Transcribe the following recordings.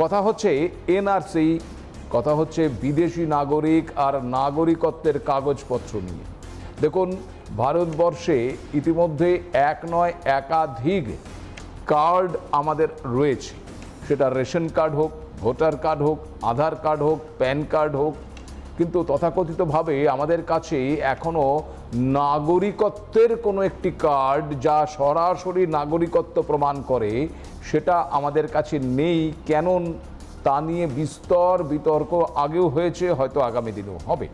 কথা হচ্ছে এনআরসি, কথা হচ্ছে বিদেশি নাগরিক আর নাগরিকত্বের কাগজপত্র নিয়ে। দেখুন, ভারতবর্ষে ইতিমধ্যে এক নয় একাধিক কার্ড আমাদের রয়েছে। সেটা রেশন কার্ড হোক, ভোটার কার্ড হোক, আধার কার্ড হোক, প্যান কার্ড হোক, কিন্তু তথাকথিতভাবে আমাদের কাছে এখনও নাগরিকত্বের কোনো একটি কার্ড যা সরাসরি নাগরিকত্ব প্রমাণ করে, সেটা আমাদের কাছে নেই। কেন তা নিয়ে বিস্তর বিতর্ক আগেও হয়েছে, হয়তো আগামী দিনেও হবে।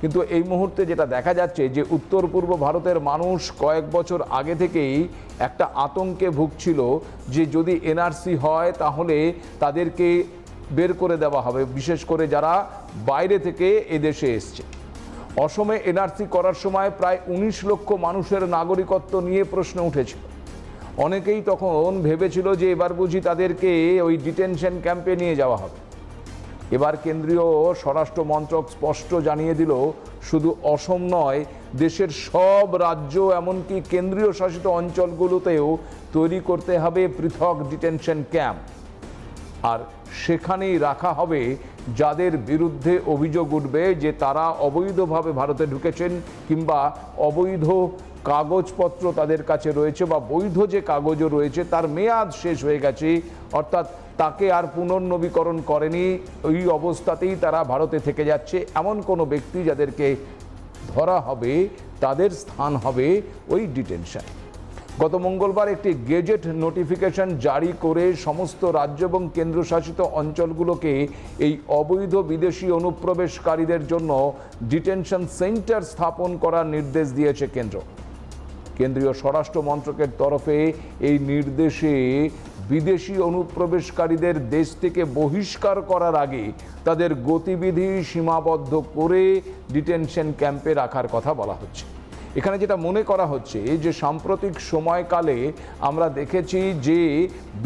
কিন্তু এই মুহূর্তে যেটা দেখা যাচ্ছে যে উত্তর পূর্ব ভারতের মানুষ কয়েক বছর আগে থেকেই একটা আতঙ্কে ভুগছিল যে যদি এনআরসি হয়, তাহলে তাদেরকে বের করে দেওয়া হবে। বিশেষ করে যারা বাইরে থেকে এদেশে এসছে। অসমে এনআরসি করার সময় প্রায় উনিশ লক্ষ মানুষের নাগরিকত্ব নিয়ে প্রশ্ন উঠেছিল। অনেকেই তখন ভেবেছিল যে এবার বুঝি তাদেরকে ওই ডিটেনশন ক্যাম্পে নিয়ে যাওয়া হবে। এবার কেন্দ্রীয় স্বরাষ্ট্র মন্ত্রক স্পষ্ট জানিয়ে দিল, শুধু অসম নয়, দেশের সব রাজ্য এমনকি কেন্দ্রীয় শাসিত অঞ্চলগুলোতেও তৈরি করতে হবে পৃথক ডিটেনশন ক্যাম্প। আর সেখানেই রাখা হবে যাদের বিরুদ্ধে অভিযোগ উঠবে যে তারা অবৈধভাবে ভারতে ঢুকেছেন কিংবা অবৈধ কাগজপত্র তাদের কাছে রয়েছে বা বৈধ যে কাগজও রয়েছে, তার মেয়াদ শেষ হয়ে গেছে, অর্থাৎ তাকে আর পুনর্নবীকরণ করেনি, ওই অবস্থাতেই তারা ভারতে থেকে যাচ্ছে। এমন কোনো ব্যক্তি যাদেরকে ধরা হবে, তাদের স্থান হবে ওই ডিটেনশন। গত মঙ্গলবার একটি গেজেট নোটিফিকেশন জারি করে সমস্ত রাজ্য এবং কেন্দ্রশাসিত অঞ্চলগুলোকে এই অবৈধ বিদেশি অনুপ্রবেশকারীদের জন্য ডিটেনশন সেন্টার স্থাপন করার নির্দেশ দিয়েছে কেন্দ্র। কেন্দ্রীয় স্বরাষ্ট্র মন্ত্রকের তরফে এই নির্দেশে বিদেশি অনুপ্রবেশকারীদের দেশ থেকে বহিষ্কার করার আগে তাদের গতিবিধি সীমাবদ্ধ করে ডিটেনশন ক্যাম্পে রাখার কথা বলা হচ্ছে। এখানে যেটা মনে করা হচ্ছে যে সাম্প্রতিক সময়কালে আমরা দেখেছি যে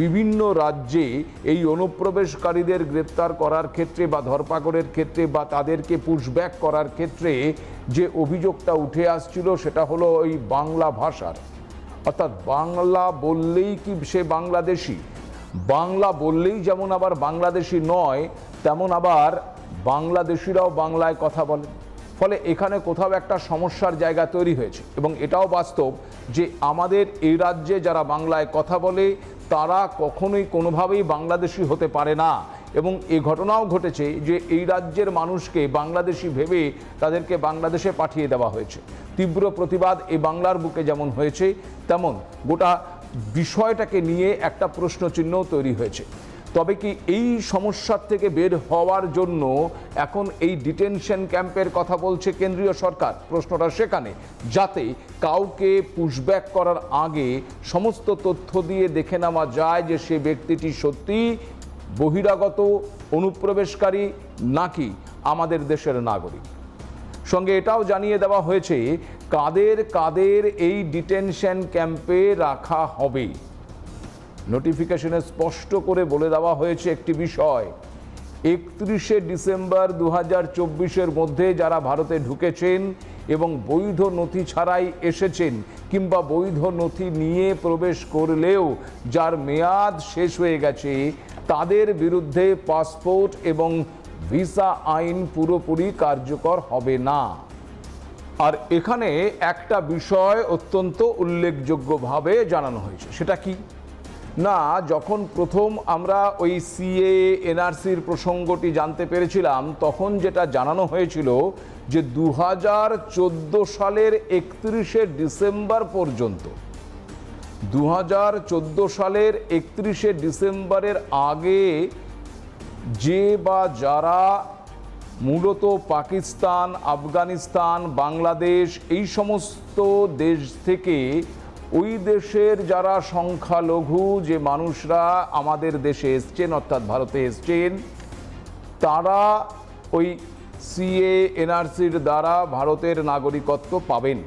বিভিন্ন রাজ্যে এই অনুপ্রবেশকারীদের গ্রেপ্তার করার ক্ষেত্রে বা ধরপাকড়ের ক্ষেত্রে বা তাদেরকে পুশব্যাক করার ক্ষেত্রে যে অভিযোগটা উঠে আসছিল সেটা হলো ওই বাংলা ভাষার। অর্থাৎ বাংলা বললেই কি সে বাংলাদেশি? বাংলা বললেই যেমন আবার বাংলাদেশি নয়, তেমন আবার বাংলাদেশিরাও বাংলায় কথা বলে। ফলে এখানে কোথাও একটা সমস্যার জায়গা তৈরি হয়েছে। এবং এটাও বাস্তব যে আমাদের এই রাজ্যে যারা বাংলায় কথা বলে, তারা কখনোই কোনোভাবেই বাংলাদেশি হতে পারে না। এবং এ ঘটনাও ঘটেছে যে এই রাজ্যের মানুষকে বাংলাদেশি ভেবে তাদেরকে বাংলাদেশে পাঠিয়ে দেওয়া হয়েছে। তীব্র প্রতিবাদ এই বাংলার বুকে যেমন হয়েছে, তেমন গোটা বিষয়টাকে নিয়ে একটা প্রশ্নচিহ্ন তৈরি হয়েছে। তবে কি এই সমস্যার থেকে বের হওয়ার জন্য এখন এই ডিটেনশন ক্যাম্পের কথা বলছে কেন্দ্রীয় সরকার? প্রশ্নটা সেখানে। যাতে কাউকে পুশব্যাক করার আগে সমস্ত তথ্য দিয়ে দেখে নেওয়া যায় যে সে ব্যক্তিটি সত্যি বহিরাগত, অনুপ্রবেশকারী নাকি আমাদের দেশের নাগরিক। সঙ্গে এটাও জানিয়ে দেওয়া হয়েছে, কাদের কাদের এই ডিটেনশন ক্যাম্পে রাখা হবে? নোটিফিকেশনে স্পষ্ট করে বলে দেওয়া হয়েছে একটি বিষয়। একত্রিশে ডিসেম্বর দু হাজার মধ্যে যারা ভারতে ঢুকেছেন এবং বৈধ নথি ছাড়াই এসেছেন কিংবা বৈধ নথি নিয়ে প্রবেশ করলেও যার মেয়াদ শেষ হয়ে গেছে, তাদের বিরুদ্ধে পাসপোর্ট এবং ভিসা আইন পুরোপুরি কার্যকর হবে না। আর এখানে একটা বিষয় অত্যন্ত উল্লেখযোগ্যভাবে জানানো হয়েছে, সেটা কি? না, যখন প্রথম আমরা ওই সিএ এনআরসির প্রসঙ্গটি জানতে পেরেছিলাম, তখন যেটা জানানো হয়েছিল যে দু হাজার চোদ্দ সালের একত্রিশে ডিসেম্বর পর্যন্ত দু হাজার চোদ্দ সালের একত্রিশে ডিসেম্বরের আগে যে বা যারা মূলত পাকিস্তান, আফগানিস্তান, বাংলাদেশ এই সমস্ত দেশ থেকে ওই দেশের যারা সংখ্যালঘু, যে মানুষরা আমাদের দেশে এসছেন, অর্থাৎ ভারতে এসছেন, তারা ওই সিএ, এনআরসির দ্বারা ভারতের নাগরিকত্ব পাবেন।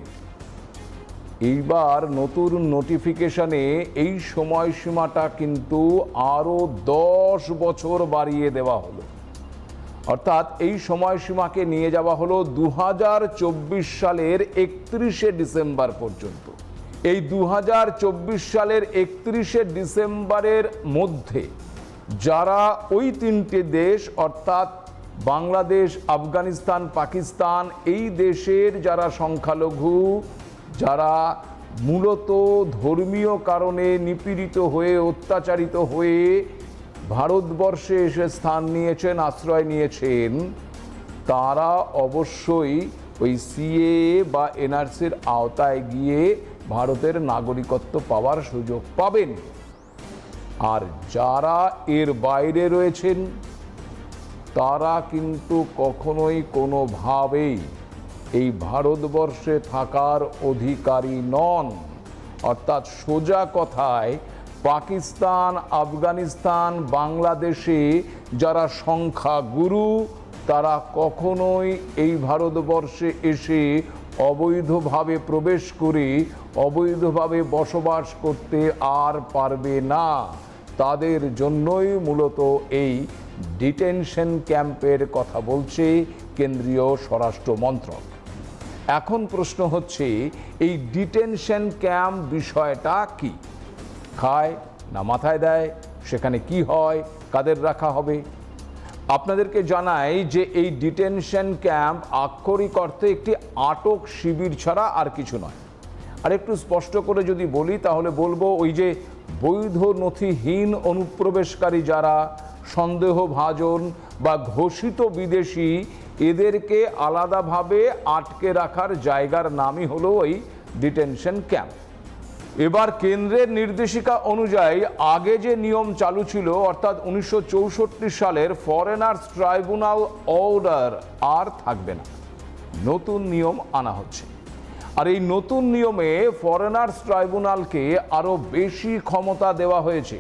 এইবার নতুন নোটিফিকেশনে এই সময়সীমাটা কিন্তু আরও দশ বছর বাড়িয়ে দেওয়া হলো। অর্থাৎ এই সময়সীমাকে নিয়ে যাওয়া হলো দু হাজার চব্বিশ সালের একত্রিশে ডিসেম্বর পর্যন্ত। এই দু হাজার চব্বিশ সালের একত্রিশে ডিসেম্বরের মধ্যে যারা ওই তিনটে দেশ, অর্থাৎ বাংলাদেশ, আফগানিস্তান, পাকিস্তান, এই দেশের যারা সংখ্যালঘু, যারা মূলত ধর্মীয় কারণে নিপীড়িত হয়ে, অত্যাচারিত হয়ে ভারতবর্ষে এসে স্থান নিয়েছেন, আশ্রয় নিয়েছেন, তারা অবশ্যই ওই সিএ বা এনআরসির আওতায় গিয়ে ভারতের নাগরিকত্ব পাওয়ার সুযোগ পাবেন। আর যারা এর বাইরে রয়েছেন, তারা কিন্তু কখনোই কোনোভাবেই এই ভারতবর্ষে থাকার অধিকারী নন। অর্থাৎ সোজা কথায়, পাকিস্তান, আফগানিস্তান, বাংলাদেশে যারা সংখ্যাগুরু, তারা কখনোই এই ভারতবর্ষে এসে অবৈধভাবে প্রবেশ করে, অবৈধভাবে বসবাস করতে আর পারবে না। তাদের জন্যই মূলত এই ডিটেনশন ক্যাম্পের কথা বলছে কেন্দ্রীয় স্বরাষ্ট্র মন্ত্রক। এখন প্রশ্ন হচ্ছে, এই ডিটেনশন ক্যাম্প বিষয়টা কি? খায় না মাথায় দেয়? সেখানে কি হয়? কাদের রাখা হবে? আপনাদেরকে জানাই যে এই ডিটেনশন ক্যাম্প আক্ষরিক অর্থে একটি আটক শিবির ছাড়া আর কিছু নয়। আর একটু স্পষ্ট করে যদি বলি, তাহলে বলব ওই যে বৈধ নথিহীন অনুপ্রবেশকারী যারা সন্দেহভাজন বা ঘোষিত বিদেশি, এদেরকে আলাদাভাবে আটকে রাখার জায়গার নামই হলো ওই ডিটেনশন ক্যাম্প। এবার কেন্দ্রের নির্দেশিকা অনুযায়ী আগে যে নিয়ম চালু ছিল, অর্থাৎ উনিশশো চৌষট্টি সালের ফরেনার্স ট্রাইব্যুনাল অর্ডার আর থাকবে না। নতুন নিয়ম আনা হচ্ছে। আর এই নতুন নিয়মে ফরেনার্স ট্রাইব্যুনালকে আরও বেশি ক্ষমতা দেওয়া হয়েছে।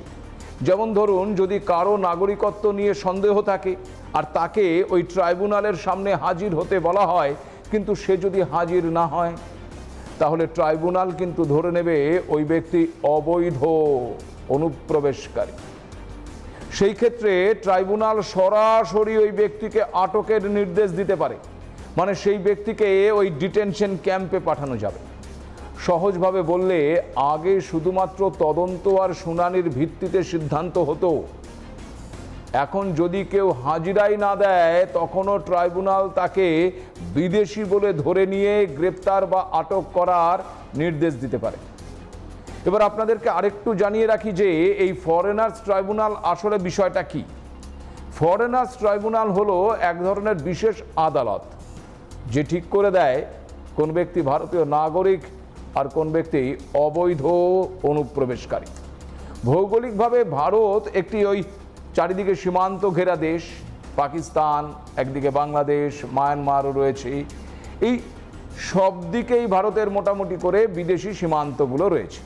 যেমন ধরুন, যদি কারও নাগরিকত্ব নিয়ে সন্দেহ থাকে, আর তাকে ওই ট্রাইব্যুনালের সামনে হাজির হতে বলা হয়, কিন্তু সে যদি হাজির না হয় তাহলে ট্রাইব্যুনাল কিন্তু ধরে নেবে ওই ব্যক্তি অবৈধ অনুপ্রবেশকারী। সেই ক্ষেত্রে ট্রাইব্যুনাল সরাসরি ওই ব্যক্তিকে আটকের নির্দেশ দিতে পারে। মানে সেই ব্যক্তিকে ওই ডিটেনশন ক্যাম্পে পাঠানো যাবে। সহজভাবে বললে আগে শুধুমাত্র তদন্ত আর শুনানির ভিত্তিতে সিদ্ধান্ত হতো। এখন যদি কেউ হাজিরাই না দেয়, তখনও ট্রাইব্যুনাল তাকে বিদেশি বলে ধরে নিয়ে গ্রেপ্তার বা আটক করার নির্দেশ দিতে পারে। এবার আপনাদেরকে আরেকটু জানিয়ে রাখি যে, এই ফরেনার্স ট্রাইব্যুনাল আসলে বিষয়টা কি? ফরেনার্স ট্রাইব্যুনাল হলো এক ধরনের বিশেষ আদালত, যে ঠিক করে দেয় কোন ব্যক্তি ভারতীয় নাগরিক আর কোন ব্যক্তি অবৈধ অনুপ্রবেশকারী। ভৌগোলিকভাবে ভারত একটি ওই চারিদিকে সীমান্ত ঘেরা দেশ, পাকিস্তান, একদিকে বাংলাদেশ, মায়ানমারও রয়েছে। এই সব দিকেই ভারতের মোটামুটি করে বিদেশি সীমান্তগুলো রয়েছে।